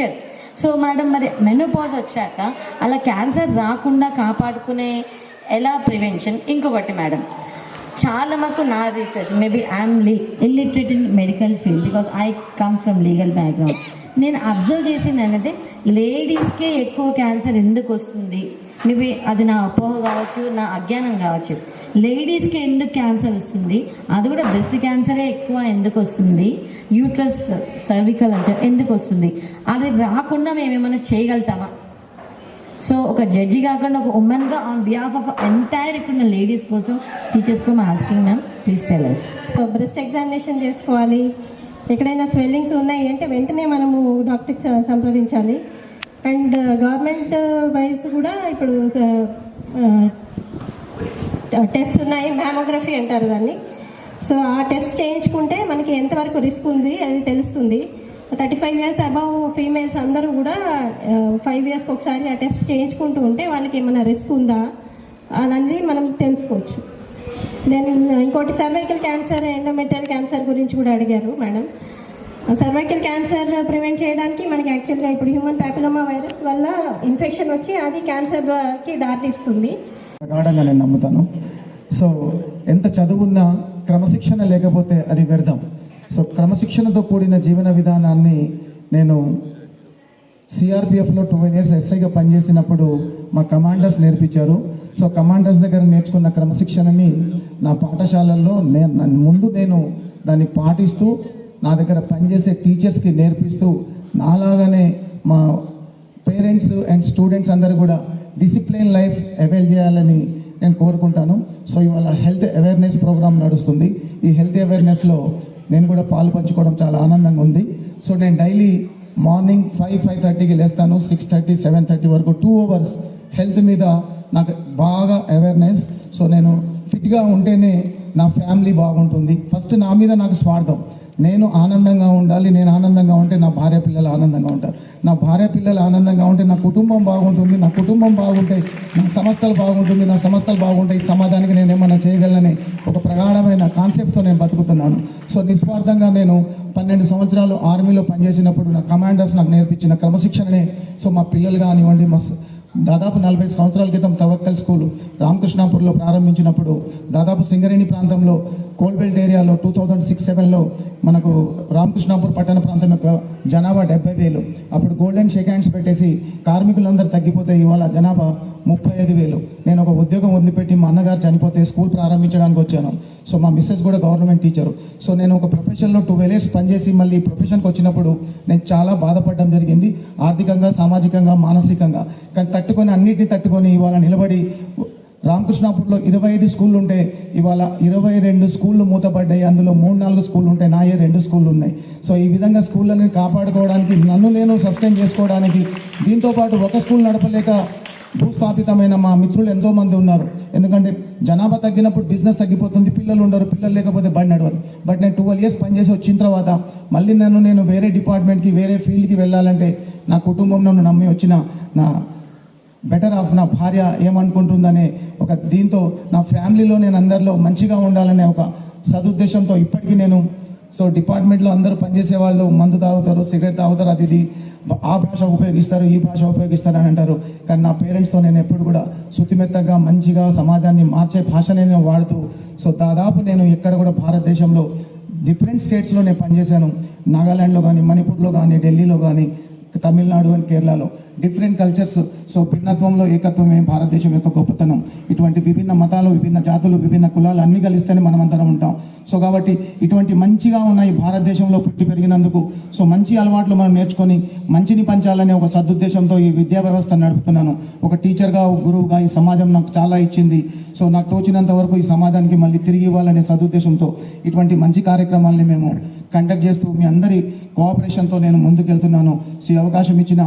Nature so madam మరి menopause వచ్చాక అలా క్యాన్సర్ రాకుండా కాపాడుకునే ఎలా ప్రివెన్షన్ ఇంకొకటి మేడం చాలా మాకు నా research maybe I'm illiterate in medical field because I come from legal background నేను అబ్జర్వ్ చేసింది ఏంటంటే లేడీస్కే ఎక్కువ క్యాన్సర్ ఎందుకు వస్తుంది? మేబీ అది నా అపోహ కావచ్చు నా అజ్ఞానం కావచ్చు. లేడీస్కి ఎందుకు క్యాన్సర్ వస్తుంది? అది కూడా బ్రెస్ట్ క్యాన్సరే ఎక్కువ ఎందుకు వస్తుంది? యూట్రస్ సర్వికల్ అని చెప్పి ఎందుకు వస్తుంది? అది రాకుండా మేము ఏమైనా చేయగలుగుతామా? సో ఒక జడ్జి కాకుండా ఒక ఉమెన్గా ఆన్ బిహాఫ్ ఆఫ్ ఎంటైర్ ఇక్కడ లేడీస్ కోసం టీచర్స్ కోసం asking ma'am please tellers breast examination చేసుకోవాలి. ఎక్కడైనా స్వెల్లింగ్స్ ఉన్నాయి అంటే వెంటనే మనము డాక్టర్కి సంప్రదించాలి. అండ్ గవర్నమెంట్ వైజ్ కూడా ఇప్పుడు uh, uh, టెస్ట్ ఉన్నాయి మ్యామోగ్రఫీ అంటారు దాన్ని. సో ఆ టెస్ట్ చేయించుకుంటే మనకి ఎంతవరకు రిస్క్ ఉంది అది తెలుస్తుంది. Thirty five years above females అందరూ కూడా uh, ఫైవ్ ఇయర్స్కి ఒకసారి ఆ టెస్ట్ చేయించుకుంటూ ఉంటే వాళ్ళకి ఏమైనా రిస్క్ ఉందా అనేది మనం తెలుసుకోవచ్చు. దెన్ ఇంకోటి సర్వైకల్ క్యాన్సర్ ఎండోమెటల్ క్యాన్సర్ గురించి కూడా అడిగారు మేడం సర్వైకల్ క్యాన్సర్ ప్రివెంట్ చేయడానికి మనకి యాక్చువల్గా ఇప్పుడు హ్యూమన్ ప్యాపిలోమా వైరస్ వల్ల ఇన్ఫెక్షన్ వచ్చి అది క్యాన్సర్కి దారితీస్తుంది. ప్రగాఢంగా నేను నమ్ముతాను. సో ఎంత చదువున్నా క్రమశిక్షణ లేకపోతే అది వ్యర్థం. సో క్రమశిక్షణతో కూడిన జీవన విధానాన్ని నేను సిఆర్పిఎఫ్లో ట్వెల్వ్ ఇయర్స్ ఎస్ఐగా పనిచేసినప్పుడు మా కమాండర్స్ నేర్పించారు. సో కమాండర్స్ దగ్గర నేర్చుకున్న క్రమశిక్షణని నా పాఠశాలల్లో నేను ముందు నేను దాన్ని పాటిస్తూ నా దగ్గర పనిచేసే టీచర్స్కి నేర్పిస్తూ నాలాగానే మా పేరెంట్స్ అండ్ స్టూడెంట్స్ అందరూ కూడా డిసిప్లిన్ లైఫ్ అవైల్ చేయాలని నేను కోరుకుంటాను. సో ఇవాళ హెల్త్ అవేర్నెస్ ప్రోగ్రామ్ నడుస్తుంది. ఈ హెల్త్ అవేర్నెస్లో నేను కూడా పాలు పంచుకోవడం చాలా ఆనందంగా ఉంది. సో నేను డైలీ మార్నింగ్ ఫైవ్ ఫైవ్ థర్టీకి లేస్తాను. సిక్స్ థర్టీ సెవెన్ థర్టీ వరకు టూ అవర్స్ హెల్త్ మీద నాకు బాగా అవేర్నెస్. సో నేను ఫిట్గా ఉంటేనే నా ఫ్యామిలీ బాగుంటుంది. ఫస్ట్ నా మీద నాకు స్వార్థం. నేను ఆనందంగా ఉండాలి నేను ఆనందంగా ఉంటే నా భార్య పిల్లలు ఆనందంగా ఉంటారు. నా భార్య పిల్లలు ఆనందంగా ఉంటే నా కుటుంబం బాగుంటుంది నా కుటుంబం బాగుంటే నా సంస్థలు బాగుంటుంది నా సంస్థలు బాగుంటాయి సమాధానికి సమాజానికి నేను ఏమన్నా చేయగలనని ఒక ప్రగాఢమైన కాన్సెప్ట్తో నేను బతుకుతున్నాను. సో నిస్వార్థంగా నేను పన్నెండు సంవత్సరాలు ఆర్మీలో పనిచేసినప్పుడు నా కమాండర్స్ నాకు నేర్పించిన క్రమశిక్షణనే సో మా పిల్లలు కానివ్వండి మా దాదాపు నలభై సంవత్సరాల క్రితం తవక్కల్ స్కూల్ రామకృష్ణాపూర్లో ప్రారంభించినప్పుడు దాదాపు సింగరేణి ప్రాంతంలో కోల్బెల్ట్ ఏరియాలో టూ థౌజండ్ సిక్స్ సెవెన్లో మనకు రామకృష్ణాపూర్ పట్టణ ప్రాంతం యొక్క జనాభా డెబ్బై వేలు. అప్పుడు గోల్డెన్ షేక్ హ్యాండ్స్ పెట్టేసి కార్మికులందరూ తగ్గిపోతే ఇవాళ జనాభా ముప్పై ఐదు వేలు. నేను ఒక ఉద్యోగం వదిలిపెట్టి మా అన్నగారు చనిపోతే స్కూల్ ప్రారంభించడానికి వచ్చాను. సో మా మిస్సెస్ కూడా గవర్నమెంట్ టీచరు. సో నేను ఒక ప్రొఫెషన్లో టూ ఇయర్స్ పనిచేసి మళ్ళీ ప్రొఫెషన్కి వచ్చినప్పుడు నేను చాలా బాధపడడం జరిగింది. ఆర్థికంగా సామాజికంగా మానసికంగా. కానీ తట్టుకొని అన్నిటిని తట్టుకొని ఇవాళ నిలబడి రామకృష్ణాపూర్లో ఇరవై ఐదు స్కూళ్ళు ఉంటే ఇవాళ ఇరవై రెండు స్కూళ్ళు మూతపడ్డాయి. అందులో మూడు నాలుగు స్కూళ్ళు ఉంటాయి నాయే రెండు స్కూళ్ళు ఉన్నాయి సో ఈ విధంగా స్కూళ్ళని కాపాడుకోవడానికి నన్ను నేను సస్టైన్ చేసుకోవడానికి దీంతోపాటు ఒక స్కూల్ నడపలేక భూస్థాపితమైన మా మిత్రులు ఎంతోమంది ఉన్నారు. ఎందుకంటే జనాభా తగ్గినప్పుడు బిజినెస్ తగ్గిపోతుంది పిల్లలు ఉండరు పిల్లలు లేకపోతే బండి నడవదు. బట్ నేను ట్వెల్వ్ ఇయర్స్ పనిచేసి వచ్చిన తర్వాత మళ్ళీ నన్ను నేను వేరే డిపార్ట్మెంట్కి వేరే ఫీల్డ్కి వెళ్ళాలంటే నా కుటుంబం నన్ను నమ్మి వచ్చిన నా బెటర్ ఆఫ్ నా భార్య ఏమనుకుంటుందనే ఒక దీంతో నా ఫ్యామిలీలో నేను అందరిలో మంచిగా ఉండాలనే ఒక సదుద్దేశంతో ఇప్పటికీ నేను సో డిపార్ట్మెంట్లో అందరూ పనిచేసే వాళ్ళు మందు తాగుతారు సిగరెట్ తాగుతారు అది ఇది. ఆ భాష ఉపయోగిస్తారు ఈ భాష ఉపయోగిస్తారు అని అంటారు. కానీ నా పేరెంట్స్తో నేను ఎప్పుడు కూడా శుతిమెత్తగా మంచిగా సమాజాన్ని మార్చే భాషనే నేను వాడుతూ సో దాదాపు నేను ఎక్కడ కూడా భారతదేశంలో డిఫరెంట్ స్టేట్స్లో నేను పనిచేశాను. నాగాలాండ్లో కానీ మణిపూర్లో కానీ ఢిల్లీలో కానీ తమిళనాడు అండ్ కేరళలో డిఫరెంట్ కల్చర్స్ సో భిన్నత్వంలో ఏకత్వం ఏం భారతదేశం యొక్క గొప్పతనం. ఇటువంటి విభిన్న మతాలు విభిన్న జాతులు విభిన్న కులాలు అన్నీ కలిస్తేనే మనం అందరం ఉంటాం. సో కాబట్టి ఇటువంటి మంచిగా ఉన్న ఈ భారతదేశంలో పుట్టి పెరిగినందుకు సో మంచి అలవాట్లు మనం నేర్చుకొని మంచిని పంచాలనే ఒక సదుద్దేశంతో ఈ విద్యా వ్యవస్థ నడుపుతున్నాను. ఒక టీచర్గా ఒక గురువుగా ఈ సమాజం నాకు చాలా ఇచ్చింది. సో నాకు తోచినంత వరకు ఈ సమాజానికి మళ్ళీ తిరిగి ఇవ్వాలనే సదుద్దేశంతో ఇటువంటి మంచి కార్యక్రమాల్ని మేము కండక్ట్ చేస్తూ మీ అందరి కోఆపరేషన్తో నేను ముందుకెళ్తున్నాను. సో అవకాశం ఇచ్చిన